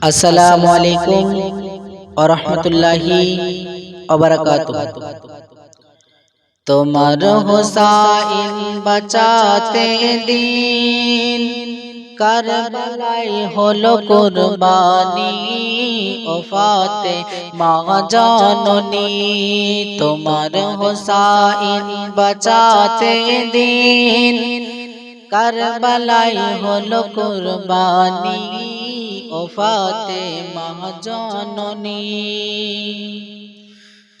আসসালামু আলাইকুম আরহামতুল্লাহি অবরাকাত তোমার হোসাইন বাঁচাতে দিন কারবালাই হলো কুরবানি ওফাতে মা জাননী। তোমার হোসাইন বাঁচাতে দিন কারবালাই হলো কুরবানি ওফাতে মহাজননী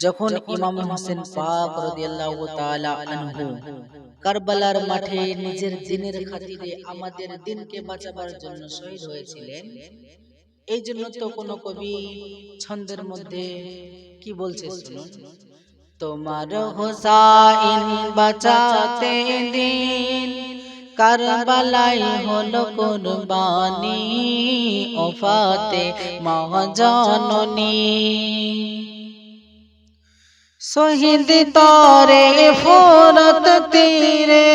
যখন ইমাম হোসেন পাক রাদিয়াল্লাহু তাআলা আনহু কারবালার মাঠে নিজের দিনের খাতিরে আমাদের দিনকে বাঁচাবার জন্য শহীদ হয়েছিলেন। এই জন্য তো কোন কবি ছন্দের মধ্যে কি বলছে শুনুন। তোমার হোসাইন বাঁচাতে দিন। কারবালাই হলো কুরবানি ওফাতে মহাজননী। শহীদ তরে ফোরত তীরে।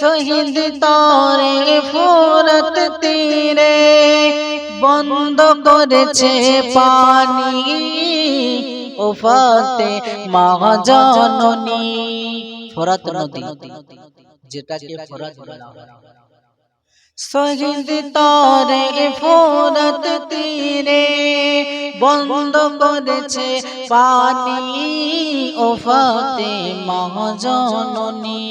শহীদ তরে ফোরত তীরে, বন্ধ করেছে পানি। ওফাতে মহাজননী। ফরাত নদী, যেটাকে ফরাত বলা হয়। শহীদ তরে ফোরত তীরে বন্ধ করেছে পানি ওফাতে মহাজননী।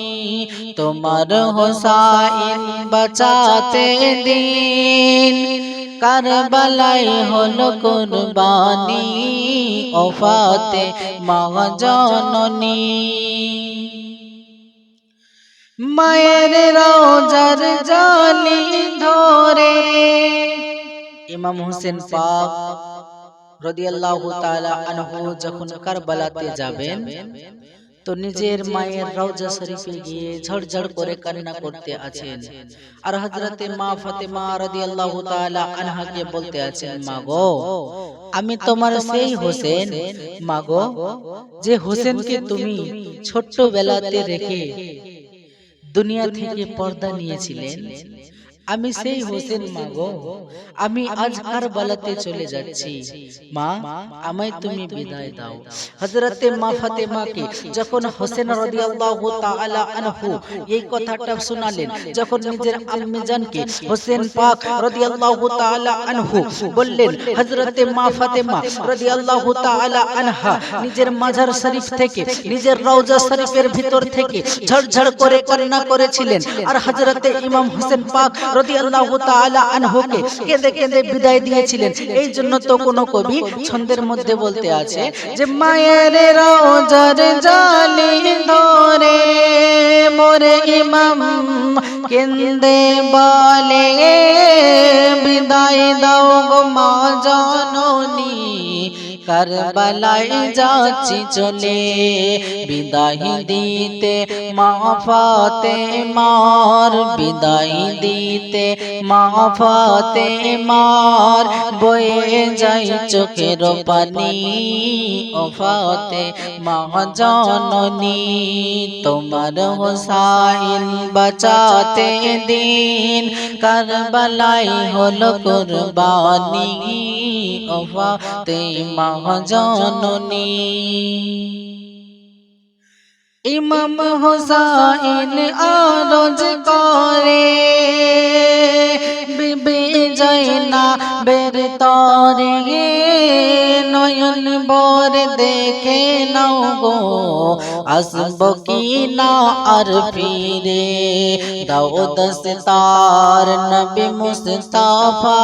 তোমার হোসাইন বাঁচাতে দিন। কারবালাই হলো কুরবানি, ওফাতে মহাজননী। মায়ের রোজার জালি ধরে ইমাম হোসেন পাক রাদিয়াল্লাহু তাআলা আনহু যখন কারবালাতে যাবেন তো নিজের মায়ের রওজা শরীফে গিয়ে ঝড়ঝড় করে কান্না করতে আছেন। আর হযরতে মা ফাতেমা রাদিয়াল্লাহু তাআলা আনহাকে বলতে আছেন মা গো আমি তোমার সেই হোসেন মা গো যে হোসেনকে তুমি ছোট্ট বেলাতে রেখে দুনিয়া থেকে পর্দা নিয়েছিলেন। আমি সেই হোসেন মা গো আমি আজ কারবালাতে চলে যাচ্ছি। মা আমায় তুমি বিদায় দাও। হযরতে মা ফাতেমাকে যখন হোসেন রাদিয়াল্লাহু তাআলা আনহু এই কথাটা শোনালেন। যখন নিজের আম্মি জানকে হোসেন পাক রাদিয়াল্লাহু তাআলা আনহু বললেন হযরতে মা ফাতেমা রাদিয়াল্লাহু তাআলা আনহা নিজের মাজার শরীফ থেকে নিজের রওজা শরীফের ভিতর থেকে ঝড়ঝড় করে কান্না করেছিলেন। আর হযরতে ইমাম হোসেন পাক বিদায় দিয়েছিলেন। এই জন্য তো কবি ছন্দের মধ্যে বলতে আছে যে, মায়ের ধরে মোরে ইমাম কেন্দে বলে, বিদায় দাও গো মা জননী কারবালায় যাচ্ছি চলে। বিদায় দিতে মা ফাতে মার, বিদায় দিতে মা ফাতে মার। বয়ে যাই চোখের পানি ও ফাতে মা জননী। তোমার হোসাইন বাঁচাতে দিন কারবালাই হলো কুরবানি ও ফাতে মা জননী। ইমাম হোসাইন আরজ করে বিবি জয়না বের তরে। নয়ন বর দেখে নাও গো আসব কি না আর ফিরে দাও দস্তার নবী মুস্তাফা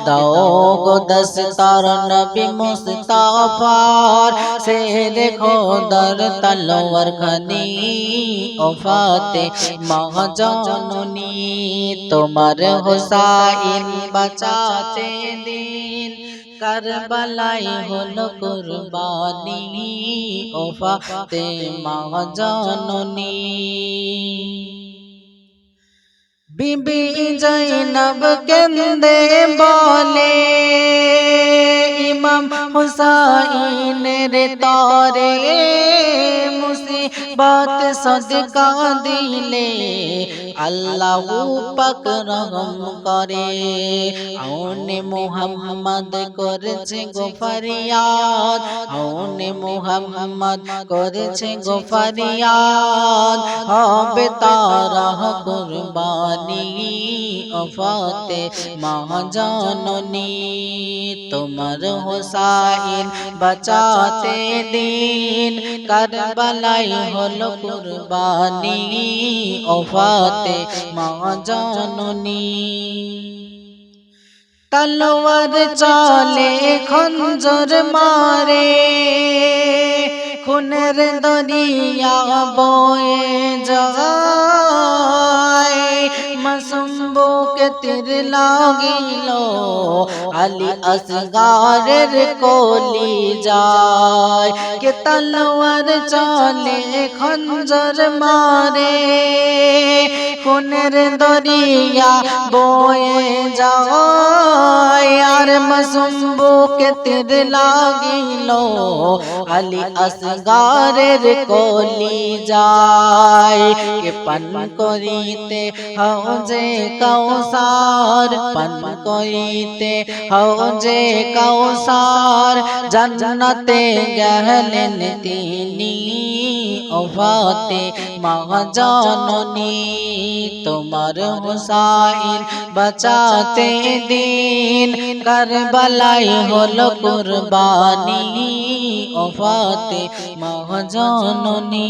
দাও গো দস্তার নবী মুস্তাফার সে দেখো দর তলোয়ার খানি ওফাতে মহাজননী তোমার হোসাইন বাঁচাতে দিন কারবালাই হলো কুরবানি ওফাতে মহাজননী বিবি জৈনব কেন্দে বলে ইমাম হুসাইনের তরে মুসিবত সদকা দিলে আল্লাহ পাক রহম করে আউনে মুহাম্মদ করেছে গোফারিয়াদ আউনে মুহাম্মদ করেছে গোফারিয়াদ হবে তারা কুরবানি অফাতে মহাজননী তোমার হোসাইন বাঁচাতে দিন কারবালাই হলো কুরবানি ওফাতে মা জননী। তলোয়ার চলে খঞ্জর মারে খুনের দরিয়া বয়ে যায়। মাসুম বুকে তীর লাগিল, আলী আসগারের কলি যায়। কে তলোয়ার চলে খঞ্জর মারে, খুনের দরিয়া বয়ে যায়। আর মাসুম বুকে তীর লাগিল আলী আসগারের কলি যায় কে পান করিতে হজে কৌসার পান করিতে হজে কৌসার জান্নাতে গেলেন তিনি ওফাতে মহাজননী তোমার হুসাইন বাঁচাতে দিন কারবালাই হলো কুরবানি ওফাতে মহাজননী